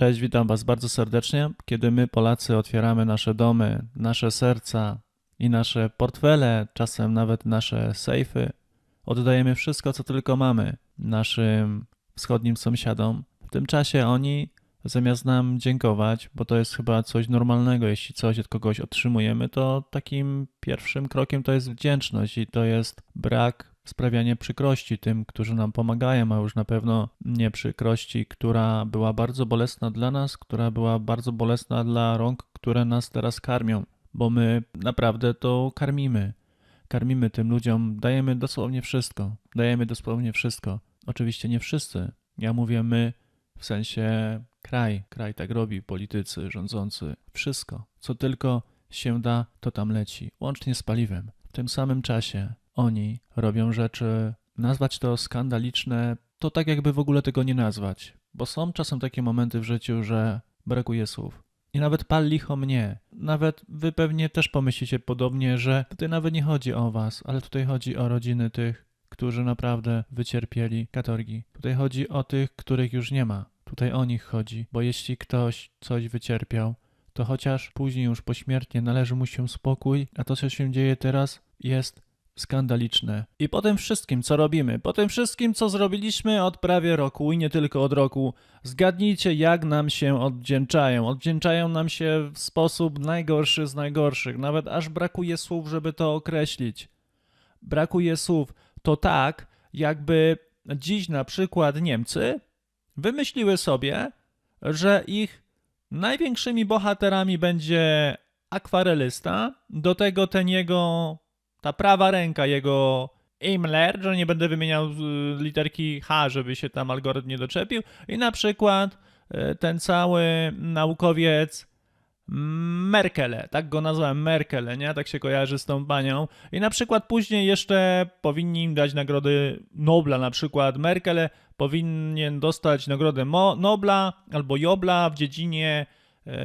Cześć, witam Was bardzo serdecznie. Kiedy my, Polacy, otwieramy nasze domy, nasze serca i nasze portfele, czasem nawet nasze sejfy, oddajemy wszystko, co tylko mamy naszym wschodnim sąsiadom. W tym czasie oni, zamiast nam dziękować, bo to jest chyba coś normalnego, jeśli coś od kogoś otrzymujemy, to takim pierwszym krokiem to jest wdzięczność i to jest brak sprawianie przykrości tym, którzy nam pomagają, a już na pewno nie przykrości, która była bardzo bolesna dla nas, która była bardzo bolesna dla rąk, które nas teraz karmią, bo my naprawdę to karmimy. Karmimy tym ludziom, dajemy dosłownie wszystko. Dajemy dosłownie wszystko. Oczywiście nie wszyscy. Ja mówię my, w sensie kraj. Kraj tak robi, politycy, rządzący. Wszystko, co tylko się da, to tam leci, łącznie z paliwem. W tym samym czasie oni robią rzeczy, nazwać to skandaliczne, to tak jakby w ogóle tego nie nazwać. Bo są czasem takie momenty w życiu, że brakuje słów. I nawet pal licho mnie. Nawet wy pewnie też pomyślicie podobnie, że tutaj nawet nie chodzi o was, ale tutaj chodzi o rodziny tych, którzy naprawdę wycierpieli katorgi. Tutaj chodzi o tych, których już nie ma. Tutaj o nich chodzi, bo jeśli ktoś coś wycierpiał, to chociaż później już pośmiertnie należy mu się spokój, a to, co się dzieje teraz, jest skandaliczne. I po tym wszystkim, co robimy, po tym wszystkim, co zrobiliśmy od prawie roku i nie tylko od roku, zgadnijcie, jak nam się odwdzięczają. Odwdzięczają nam się w sposób najgorszy z najgorszych, nawet aż brakuje słów, żeby to określić. Brakuje słów. To tak, jakby dziś na przykład Niemcy wymyśliły sobie, że ich największymi bohaterami będzie akwarelysta, do tego ten jego ta prawa ręka jego Imler, że nie będę wymieniał y, literki H, żeby się tam algorytm nie doczepił, i na przykład y, ten cały naukowiec Merkele, tak go nazwałem Merkele, nie? Tak się kojarzy z tą panią. I na przykład później jeszcze powinni im dać nagrody Nobla, na przykład Merkele powinien dostać nagrodę Mo Nobla albo Jobla w dziedzinie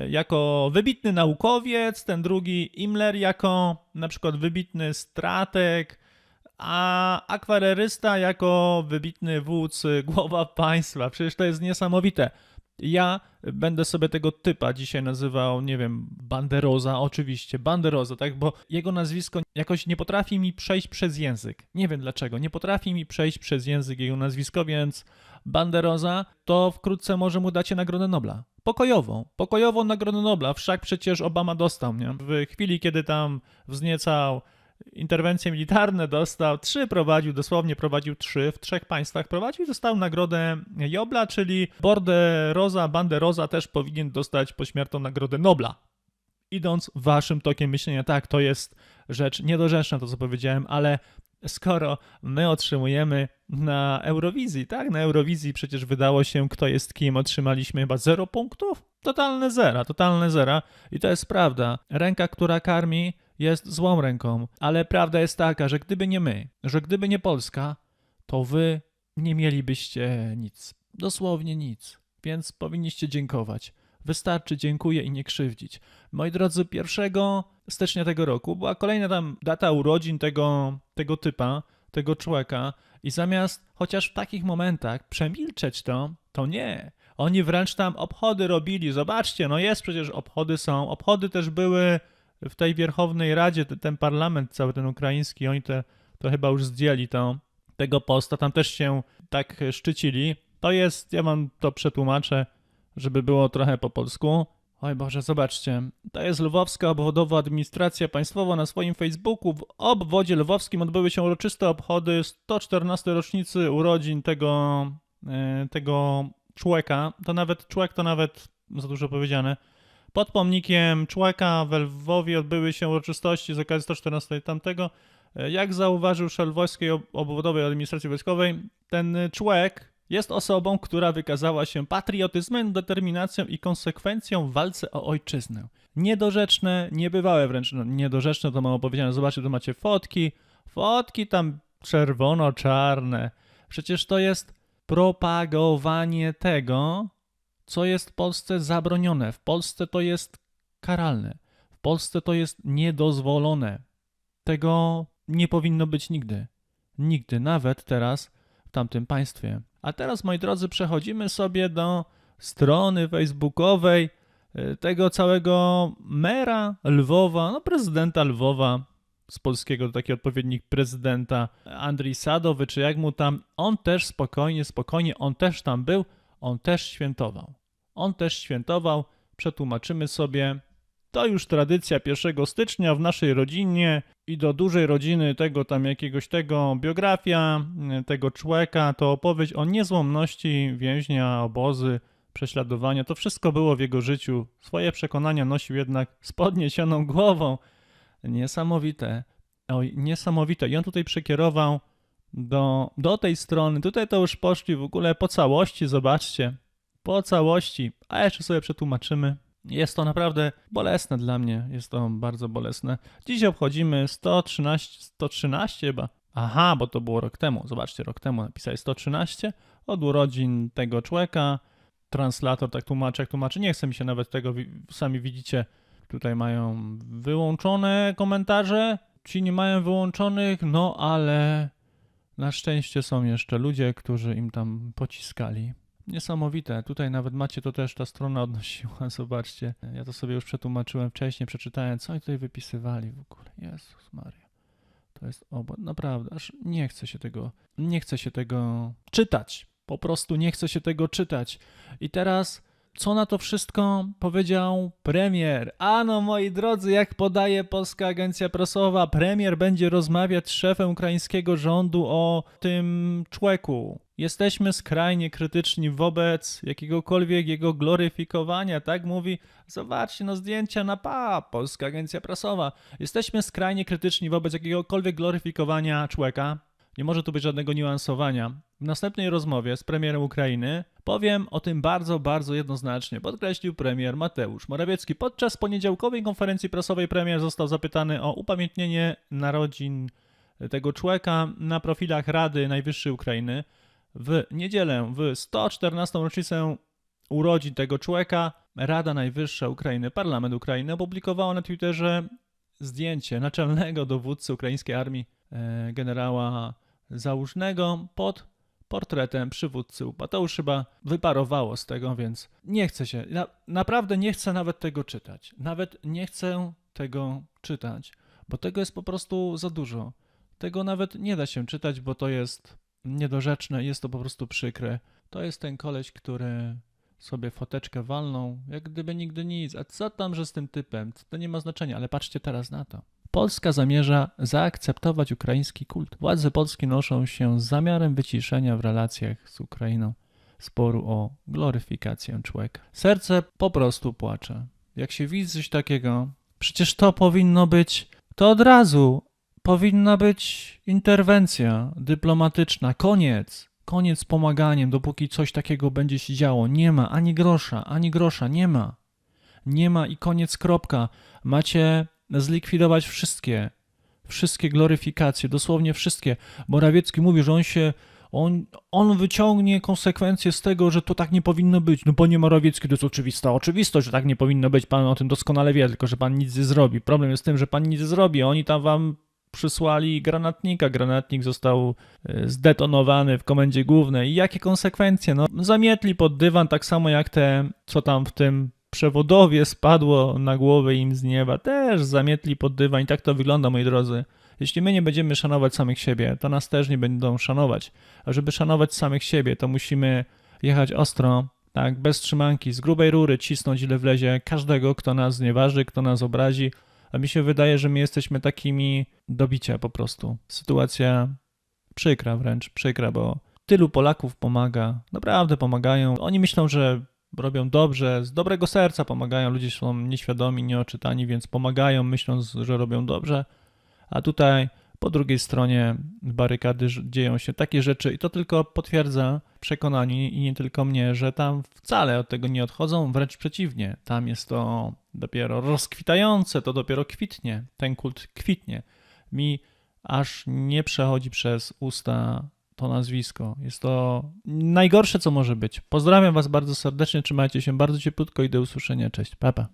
jako wybitny naukowiec, ten drugi Imler jako na przykład wybitny strateg, a akwarerysta jako wybitny wódz, głowa państwa. Przecież to jest niesamowite. Ja będę sobie tego typa dzisiaj nazywał, nie wiem, Banderoza, oczywiście, Banderoza, tak, bo jego nazwisko jakoś nie potrafi mi przejść przez język. Nie wiem dlaczego, nie potrafi mi przejść przez język jego nazwisko, więc Banderoza to wkrótce może mu dacie Nagrodę Nobla. Pokojową, pokojową Nagrodę Nobla, wszak przecież Obama dostał, nie? W chwili, kiedy tam wzniecał interwencje militarne dostał, trzy prowadził, dosłownie prowadził trzy, w trzech państwach prowadził i dostał nagrodę Jobla, czyli Borderoza, Banderoza też powinien dostać pośmiertną nagrodę Nobla. Idąc waszym tokiem myślenia, tak, to jest rzecz niedorzeczna, to co powiedziałem, ale skoro my otrzymujemy na Eurowizji, tak? Na Eurowizji przecież wydało się, kto jest kim, otrzymaliśmy chyba zero punktów? Totalne zera, totalne zera. I to jest prawda. Ręka, która karmi, jest złą ręką, ale prawda jest taka, że gdyby nie my, że gdyby nie Polska, to wy nie mielibyście nic. Dosłownie nic. Więc powinniście dziękować. Wystarczy dziękuję i nie krzywdzić. Moi drodzy, 1 stycznia tego roku była kolejna tam data urodzin tego, tego typa, tego człowieka i zamiast chociaż w takich momentach przemilczeć to, to nie. Oni wręcz tam obchody robili. Zobaczcie, no jest przecież obchody są. Obchody też były w tej Wierchownej Radzie, ten parlament cały ten ukraiński, oni te, to chyba już zdjęli to, tego posta, tam też się tak szczycili. To jest, ja wam to przetłumaczę, żeby było trochę po polsku. Oj Boże, zobaczcie. To jest Lwowska Obwodowa Administracja Państwowa. Na swoim Facebooku w obwodzie lwowskim odbyły się uroczyste obchody 114 rocznicy urodzin tego, e, tego człowieka. To nawet, człowiek to nawet za dużo powiedziane. Pod pomnikiem człowieka w Lwowie odbyły się uroczystości z okazji 114 tamtego. E, jak zauważył szef Wojskiej Obwodowej Administracji Wojskowej, ten człowiek jest osobą, która wykazała się patriotyzmem, determinacją i konsekwencją w walce o ojczyznę. Niedorzeczne, niebywałe wręcz no, niedorzeczne, to mam opowiedziane. Zobaczcie, tu macie fotki, fotki tam czerwono-czarne. Przecież to jest propagowanie tego, co jest w Polsce zabronione. W Polsce to jest karalne. W Polsce to jest niedozwolone. Tego nie powinno być nigdy. Nigdy, nawet teraz tamtym państwie. A teraz, moi drodzy, przechodzimy sobie do strony facebookowej y, tego całego mera Lwowa, no prezydenta Lwowa, z polskiego taki odpowiednik prezydenta Andrzej Sadowy, czy jak mu tam, on też spokojnie, spokojnie, on też tam był, on też świętował. On też świętował, przetłumaczymy sobie. To już tradycja 1 stycznia w naszej rodzinie i do dużej rodziny tego tam jakiegoś tego biografia y, tego człowieka, to opowieść o niezłomności więźnia, obozy, prześladowania. To wszystko było w jego życiu. Swoje przekonania nosił jednak z podniesioną głową. Niesamowite. Oj, niesamowite. I on tutaj przekierował do, do tej strony. Tutaj to już poszli w ogóle po całości, zobaczcie. Po całości. A jeszcze sobie przetłumaczymy. Jest to naprawdę bolesne dla mnie. Jest to bardzo bolesne. Dziś obchodzimy 113, 113 chyba. Aha, bo to było rok temu. Zobaczcie, rok temu napisali 113 od urodzin tego człowieka. Translator tak tłumaczy, jak tłumaczy. Nie chce mi się nawet tego, sami widzicie, Tutaj mają wyłączone komentarze, ci nie mają wyłączonych, no ale na szczęście są jeszcze ludzie, którzy im tam pociskali. Niesamowite. Tutaj nawet macie to też ta strona odnosiła, zobaczcie. Ja to sobie już przetłumaczyłem wcześniej, przeczytałem, co oni tutaj wypisywali w ogóle. Jezus Maria. To jest obo... Naprawdę, aż nie chce się tego, nie chce się tego czytać. Po prostu nie chce się tego czytać. I teraz co na to wszystko powiedział premier? Ano, moi drodzy, jak podaje polska agencja prasowa, premier będzie rozmawiać z szefem ukraińskiego rządu o tym człeku. Jesteśmy skrajnie krytyczni wobec jakiegokolwiek jego gloryfikowania, tak mówi. Zobaczcie, no zdjęcia na pa, polska agencja prasowa. Jesteśmy skrajnie krytyczni wobec jakiegokolwiek gloryfikowania człowieka. Nie może tu być żadnego niuansowania. W następnej rozmowie z premierem Ukrainy powiem o tym bardzo, bardzo jednoznacznie, podkreślił premier Mateusz Morawiecki. Podczas poniedziałkowej konferencji prasowej premier został zapytany o upamiętnienie narodzin tego człowieka na profilach Rady Najwyższej Ukrainy. W niedzielę, w 114. rocznicę urodzin tego człowieka, Rada Najwyższa Ukrainy, Parlament Ukrainy opublikowała na Twitterze zdjęcie naczelnego dowódcy ukraińskiej armii e, generała Załużnego pod portretem przywódcy UPA. To już chyba wyparowało z tego, więc nie chcę się, na, naprawdę nie chcę nawet tego czytać. Nawet nie chcę tego czytać, bo tego jest po prostu za dużo. Tego nawet nie da się czytać, bo to jest niedorzeczne, jest to po prostu przykre. To jest ten koleś, który sobie foteczkę walną, jak gdyby nigdy nic. A co tam, że z tym typem? To nie ma znaczenia, ale patrzcie teraz na to. Polska zamierza zaakceptować ukraiński kult. Władze polskie noszą się z zamiarem wyciszenia w relacjach z Ukrainą sporu o gloryfikację człowieka. Serce po prostu płacze. Jak się widzi coś takiego, przecież to powinno być, to od razu powinna być interwencja dyplomatyczna. Koniec. Koniec z pomaganiem, dopóki coś takiego będzie się działo. Nie ma ani grosza, ani grosza, nie ma. Nie ma i koniec, kropka. Macie zlikwidować wszystkie, wszystkie gloryfikacje, dosłownie wszystkie. Morawiecki mówi, że on się, on, on wyciągnie konsekwencje z tego, że to tak nie powinno być. No panie Morawiecki, to jest oczywista oczywistość, że tak nie powinno być, pan o tym doskonale wie, tylko że pan nic nie zrobi. Problem jest w tym, że pan nic nie zrobi, oni tam wam przysłali granatnika, granatnik został e, zdetonowany w komendzie głównej. I jakie konsekwencje? No, zamietli pod dywan tak samo jak te, co tam w tym przewodowie spadło na głowę im z nieba, też zamietli pod dywan i tak to wygląda, moi drodzy. Jeśli my nie będziemy szanować samych siebie, to nas też nie będą szanować. A żeby szanować samych siebie, to musimy jechać ostro, tak, bez trzymanki, z grubej rury cisnąć ile wlezie każdego, kto nas znieważy, kto nas obrazi. A mi się wydaje, że my jesteśmy takimi do bicia po prostu. Sytuacja przykra wręcz, przykra, bo tylu Polaków pomaga, naprawdę pomagają. Oni myślą, że robią dobrze, z dobrego serca pomagają. Ludzie są nieświadomi, nieoczytani, więc pomagają, myśląc, że robią dobrze. A tutaj po drugiej stronie barykady dzieją się takie rzeczy i to tylko potwierdza przekonanie i nie tylko mnie, że tam wcale od tego nie odchodzą, wręcz przeciwnie. Tam jest to dopiero rozkwitające, to dopiero kwitnie, ten kult kwitnie. Mi aż nie przechodzi przez usta to nazwisko. Jest to najgorsze, co może być. Pozdrawiam Was bardzo serdecznie, trzymajcie się bardzo cieplutko i do usłyszenia. Cześć, papa.